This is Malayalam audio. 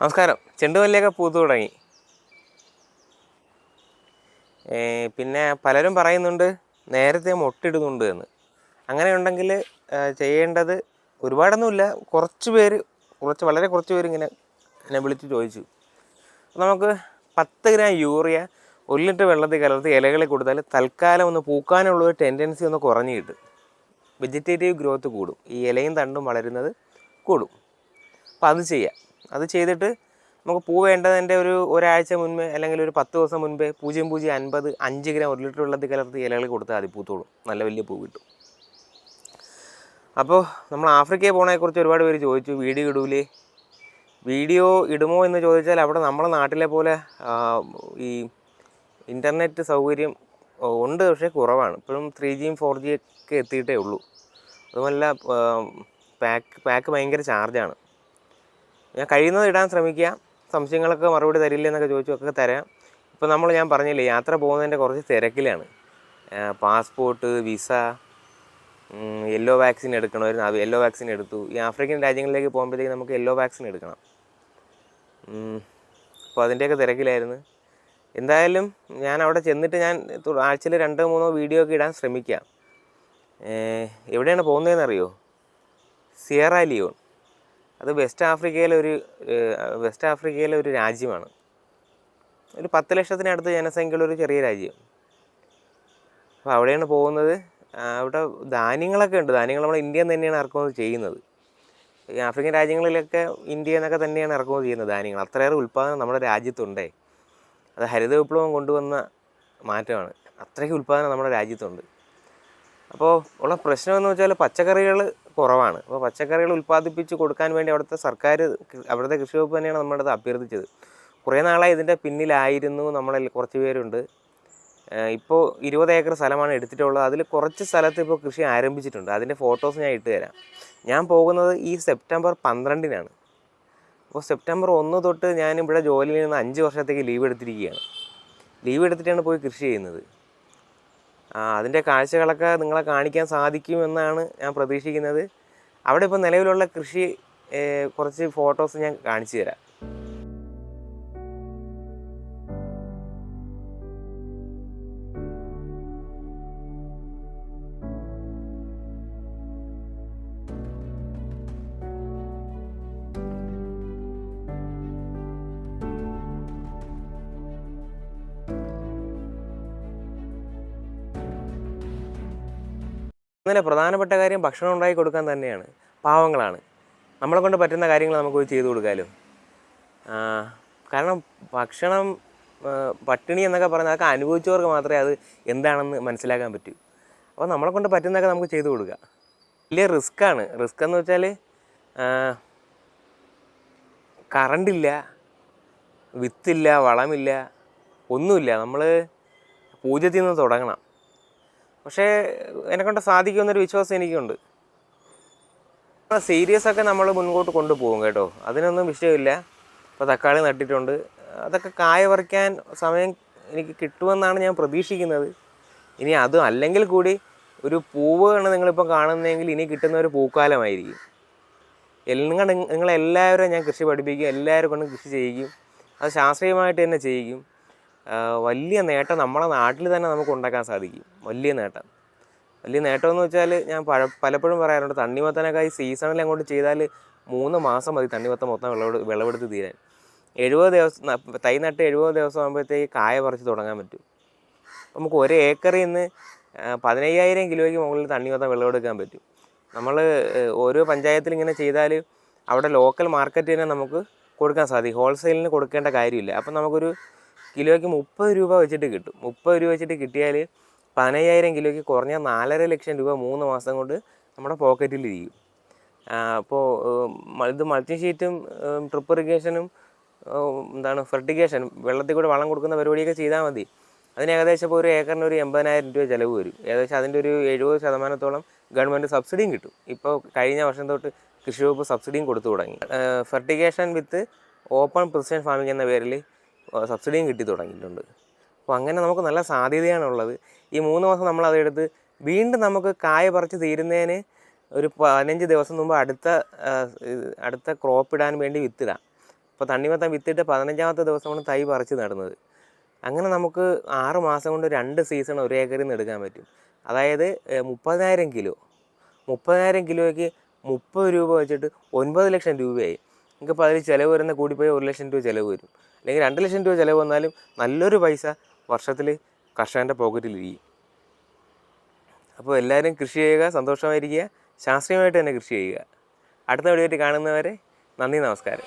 നമസ്കാരം. ചെണ്ടുമല്ലിയൊക്കെ പൂത്തു തുടങ്ങി. പിന്നെ പലരും പറയുന്നുണ്ട് നേരത്തെ മൊട്ടിടുന്നുണ്ട് എന്ന്. അങ്ങനെ ഉണ്ടെങ്കിൽ ചെയ്യേണ്ടത് ഒരുപാടൊന്നുമില്ല. കുറച്ച് പേര് കുറച്ച് വളരെ കുറച്ച് പേര് ഇങ്ങനെ എന്നെ വിളിച്ച് ചോദിച്ചു. നമുക്ക് പത്ത് ഗ്രാം യൂറിയ ഒരു ലിറ്റർ വെള്ളത്തിൽ കലർത്തി ഇലകളിൽ കൊടുത്താൽ തൽക്കാലം ഒന്ന് പൂക്കാനുള്ള ഒരു ടെൻഡൻസി ഒന്ന് കുറഞ്ഞു കിട്ടും. വെജിറ്റേറ്റീവ് ഗ്രോത്ത് കൂടും. ഈ ഇലയും തണ്ടും വളരുന്നത് കൂടും. അപ്പോൾ അത് ചെയ്യാം. അത് ചെയ്തിട്ട് നമുക്ക് പൂ വേണ്ടതിന്റെ ഒരു ഒരാഴ്ച മുൻപേ അല്ലെങ്കിൽ ഒരു പത്ത് ദിവസം മുൻപേ പൂജ്യം പൂജ്യം അൻപത് അഞ്ച് ഗ്രാം ഒരു ലിറ്റർ വെള്ളത്തിൽ കലർത്തി ഇലകൾ കൊടുത്താൽ മതി പൂത്തോളും നല്ല വലിയ പൂ കിട്ടും. അപ്പോൾ നമ്മൾ ആഫ്രിക്കയിൽ പോണതിനെക്കുറിച്ച് ഒരുപാട് പേര് ചോദിച്ചു വീഡിയോ ഇടൂലേ? വീഡിയോ ഇടുമോ എന്ന് ചോദിച്ചാൽ അവിടെ നമ്മുടെ നാട്ടിലെ പോലെ ഈ ഇന്റർനെറ്റ് സൗകര്യം ഉണ്ട് പക്ഷേ കുറവാണ്. ഇപ്പോഴും ത്രീ ജിയും ഫോർ ജിയൊക്കെ എത്തിയിട്ടേ ഉള്ളൂ. അതുമല്ല പാക്ക് പാക്ക് ഭയങ്കര ചാർജാണ് ഞാൻ കഴിയുന്നത് ഇടാൻ ശ്രമിക്കുക. സംശയങ്ങളൊക്കെ മറുപടി തരില്ല എന്നൊക്കെ ചോദിച്ചു ഒക്കെ തരാം. ഇപ്പോൾ നമ്മൾ ഞാൻ പറഞ്ഞില്ലേ യാത്ര പോകുന്നതിന്റെ കുറച്ച് തിരക്കിലാണ്. പാസ്പോർട്ട് വിസ യെല്ലോ വാക്സിൻ എടുക്കണമായിരുന്നു അത് യെല്ലോ വാക്സിൻ എടുത്തു. ഈ ആഫ്രിക്കൻ രാജ്യങ്ങളിലേക്ക് പോകുമ്പോഴത്തേക്ക് നമുക്ക് യെല്ലോ വാക്സിൻ എടുക്കണം. അപ്പോൾ അതിന്റെയൊക്കെ തിരക്കിലായിരുന്നു. എന്തായാലും ഞാൻ അവിടെ ചെന്നിട്ട് ഞാൻ ആഴ്ചയിൽ രണ്ടോ മൂന്നോ വീഡിയോ ഒക്കെ ഇടാൻ ശ്രമിക്കാം. എവിടെയാണ് പോകുന്നതെന്നറിയോ? Sierra Leone. അത് വെസ്റ്റ് ആഫ്രിക്കയിലെ ഒരു വെസ്റ്റ് ആഫ്രിക്കയിലെ ഒരു രാജ്യമാണ്. ഒരു പത്ത് ലക്ഷത്തിനടുത്ത് ജനസംഖ്യയുള്ള ഒരു ചെറിയ രാജ്യം. അപ്പോൾ അവിടെയാണ് പോകുന്നത്. അവിടെ ധാന്യങ്ങളൊക്കെ ഉണ്ട്. ധാന്യങ്ങൾ നമ്മൾ നിന്ന് തന്നെയാണ് ഇറക്കുമതി ചെയ്യുന്നത്. ആഫ്രിക്കൻ രാജ്യങ്ങളിലൊക്കെ ഇന്ത്യ എന്നൊക്കെ തന്നെയാണ് ഇറക്കുമതി ചെയ്യുന്നത് ധാന്യങ്ങൾ. അത്രയേറെ ഉൽപ്പാദനം നമ്മുടെ രാജ്യത്തുണ്ടേ. അത് ഹരിത വിപ്ലവം കൊണ്ടുവന്ന മാറ്റമാണ്. അത്രയ്ക്ക് ഉൽപ്പാദനം നമ്മുടെ രാജ്യത്തുണ്ട്. അപ്പോൾ ഉള്ള പ്രശ്നം എന്ന് വെച്ചാൽ പച്ചക്കറികൾ കുറവാണ്. അപ്പോൾ പച്ചക്കറികൾ ഉൽപ്പാദിപ്പിച്ച് കൊടുക്കാൻ വേണ്ടി അവിടുത്തെ സർക്കാർ അവിടുത്തെ കൃഷി വകുപ്പ് തന്നെയാണ് നമ്മുടെ അത് അഭ്യർത്ഥിച്ചത്. കുറേ നാളായി ഇതിന്റെ പിന്നിലായിരുന്നു നമ്മളിൽ കുറച്ച് പേരുണ്ട്. ഇപ്പോൾ ഇരുപത് ഏക്കർ സ്ഥലമാണ് എടുത്തിട്ടുള്ളത്. അതിൽ കുറച്ച് സ്ഥലത്ത് ഇപ്പോൾ കൃഷി ആരംഭിച്ചിട്ടുണ്ട്. അതിന്റെ ഫോട്ടോസ് ഞാൻ ഇട്ട് തരാം. ഞാൻ പോകുന്നത് ഈ സെപ്റ്റംബർ പന്ത്രണ്ടിനാണ്. അപ്പോൾ സെപ്റ്റംബർ ഒന്ന് തൊട്ട് ഞാൻ ഇവിടെ ജോലിയിൽ നിന്ന് അഞ്ച് വർഷത്തേക്ക് ലീവ് എടുത്തിരിക്കുകയാണ്. ലീവ് എടുത്തിട്ടാണ് പോയി കൃഷി ചെയ്യുന്നത്. അതിന്റെ കാഴ്ചകളൊക്കെ നിങ്ങളെ കാണിക്കാൻ സാധിക്കുമെന്നാണ് ഞാൻ പ്രതീക്ഷിക്കുന്നത്. അവിടെ ഇപ്പോൾ നിലവിലുള്ള കൃഷി കുറച്ച് ഫോട്ടോസ് ഞാൻ കാണിച്ചു തരാം. ഇന്നലെ പ്രധാനപ്പെട്ട കാര്യം ഭക്ഷണം ഉണ്ടാക്കി കൊടുക്കാൻ തന്നെയാണ്. പാവങ്ങളാണ്. നമ്മളെ കൊണ്ട് പറ്റുന്ന കാര്യങ്ങൾ നമുക്ക് ചെയ്തു കൊടുക്കാമല്ലോ കാരണം ഭക്ഷണം പട്ടിണി എന്നൊക്കെ പറഞ്ഞാൽ അതൊക്കെ അനുഭവിച്ചവർക്ക് മാത്രമേ അത് എന്താണെന്ന് മനസ്സിലാക്കാൻ പറ്റൂ. അപ്പോൾ നമ്മളെ കൊണ്ട് പറ്റുന്നതൊക്കെ നമുക്ക് ചെയ്തു കൊടുക്കുക വലിയ റിസ്ക്കാണ്. റിസ്ക് എന്ന് വെച്ചാൽ കറണ്ടില്ല വിത്തില്ല വളമില്ല ഒന്നുമില്ല. നമ്മൾ പൂജ്യത്തിൽ നിന്ന് തുടങ്ങണം. പക്ഷേ എന്നെക്കൊണ്ട് സാധിക്കുമെന്നൊരു വിശ്വാസം എനിക്കുണ്ട്. സീരിയസ് ഒക്കെ നമ്മൾ മുൻപോട്ട് കൊണ്ടുപോകും കേട്ടോ. അതിനൊന്നും വിഷയമില്ല. ഇപ്പോൾ തക്കാളി നട്ടിട്ടുണ്ട്. അതൊക്കെ കായ പറിക്കാൻ സമയം എനിക്ക് കിട്ടുമെന്നാണ് ഞാൻ പ്രതീക്ഷിക്കുന്നത്. ഇനി അതും അല്ലെങ്കിൽ കൂടി ഒരു പൂവാണ് നിങ്ങളിപ്പോൾ കാണുന്നതെങ്കിൽ ഇനി കിട്ടുന്ന ഒരു പൂക്കാലമായിരിക്കും. നിങ്ങൾ നിങ്ങളെല്ലാവരും ഞാൻ കൃഷി പഠിപ്പിക്കും. എല്ലാവരും കൊണ്ടും കൃഷി ചെയ്യിക്കും. അത് ശാസ്ത്രീയമായിട്ട് തന്നെ ചെയ്യിക്കും. വലിയ നേട്ടം നമ്മളെ നാട്ടിൽ തന്നെ നമുക്ക് ഉണ്ടാക്കാൻ സാധിക്കും. വലിയ നേട്ടം. വലിയ നേട്ടം എന്ന് വെച്ചാൽ ഞാൻ പഴ പലപ്പോഴും പറയാറുണ്ട് തണ്ണിമത്തനൊക്കെ സീസണിൽ അങ്ങോട്ട് ചെയ്താൽ മൂന്ന് മാസം മതി തണ്ണിമത്തം മൊത്തം വിളവെടു വിളവെടുത്ത് തീരാൻ. എഴുപത് ദിവസം തൈ നട്ട് എഴുപത് ദിവസം ആകുമ്പോഴത്തേക്ക് കായ പറിച്ച് തുടങ്ങാൻ പറ്റും. നമുക്ക് ഒരു ഏക്കറിൽ നിന്ന് പതിനയ്യായിരം കിലോയ്ക്ക് മുകളിൽ തണ്ണിമത്തം വിളവെടുക്കാൻ പറ്റും. നമ്മൾ ഓരോ പഞ്ചായത്തിൽ ഇങ്ങനെ ചെയ്താൽ അവിടെ ലോക്കൽ മാർക്കറ്റ് തന്നെ നമുക്ക് കൊടുക്കാൻ സാധിക്കും. ഹോൾസെയിലിന് കൊടുക്കേണ്ട കാര്യമില്ല. അപ്പം നമുക്കൊരു കിലോയ്ക്ക് മുപ്പത് രൂപ വെച്ചിട്ട് കിട്ടും. മുപ്പത് രൂപ വെച്ചിട്ട് കിട്ടിയാൽ പതിനയ്യായിരം കിലോയ്ക്ക് കുറഞ്ഞ നാലര ലക്ഷം രൂപ മൂന്ന് മാസം കൊണ്ട് നമ്മുടെ പോക്കറ്റിൽ ഇരിക്കും. അപ്പോൾ ഇത് മൾട്ടി ഷീറ്റും ട്രിപ്പ് ഇറിഗേഷനും എന്താണ് ഫെർട്ടിഗേഷൻ വെള്ളത്തിൽ കൂടെ വളം കൊടുക്കുന്ന പരിപാടിയൊക്കെ ചെയ്താൽ മതി. അതിന് ഏകദേശം ഇപ്പോൾ ഒരു ഏക്കറിന് ഒരു എൺപതിനായിരം രൂപ ചിലവ് വരും. ഏകദേശം അതിന്റെ ഒരു എഴുപത് ശതമാനത്തോളം ഗവൺമെന്റ് സബ്സിഡിയും കിട്ടും. ഇപ്പോൾ കഴിഞ്ഞ വർഷം തൊട്ട് കൃഷി വകുപ്പ് സബ്സിഡിയും കൊടുത്തു തുടങ്ങി. Fertigation with open precision farming എന്ന പേരിൽ സബ്സിഡിയും കിട്ടി തുടങ്ങിയിട്ടുണ്ട്. അപ്പോൾ അങ്ങനെ നമുക്ക് നല്ല സാധ്യതയാണുള്ളത് ഈ മൂന്ന് മാസം നമ്മൾ അതെടുത്ത് വീണ്ടും നമുക്ക് കായ പറിച്ച് തീരുന്നതിന് ഒരു പതിനഞ്ച് ദിവസം മുമ്പ് അടുത്ത അടുത്ത ക്രോപ്പ് ഇടാൻ വേണ്ടി വിത്തിടാം. അപ്പോൾ തണ്ണിമത്തം വിത്തിട്ട് പതിനഞ്ചാമത്തെ ദിവസമാണ് തൈ പറിച്ച് നടുന്നത്. അങ്ങനെ നമുക്ക് ആറ് മാസം കൊണ്ട് രണ്ട് സീസൺ ഒരു ഏക്കറിൽ നിന്ന് എടുക്കാൻ പറ്റും. അതായത് മുപ്പതിനായിരം കിലോ. മുപ്പതിനായിരം കിലോയ്ക്ക് മുപ്പത് രൂപ വെച്ചിട്ട് ഒൻപത് ലക്ഷം രൂപയായി. നിങ്ങൾക്ക് അതിൽ ചിലവ് വരുന്ന കൂടിപ്പോയി ഒരു ലക്ഷം രൂപ ചിലവ് വരും. അല്ലെങ്കിൽ രണ്ട് ലക്ഷം രൂപ ചിലവ് വന്നാലും നല്ലൊരു പൈസ വർഷത്തിൽ കർഷകന്റെ പോക്കറ്റിലിരിക്കും അപ്പോൾ എല്ലാവരും കൃഷി ചെയ്യുക സന്തോഷമായിരിക്കുക ശാസ്ത്രീയമായിട്ട് തന്നെ കൃഷി ചെയ്യുക. അടുത്ത വീഡിയോ കാണുന്നവരെ നന്ദി നമസ്കാരം.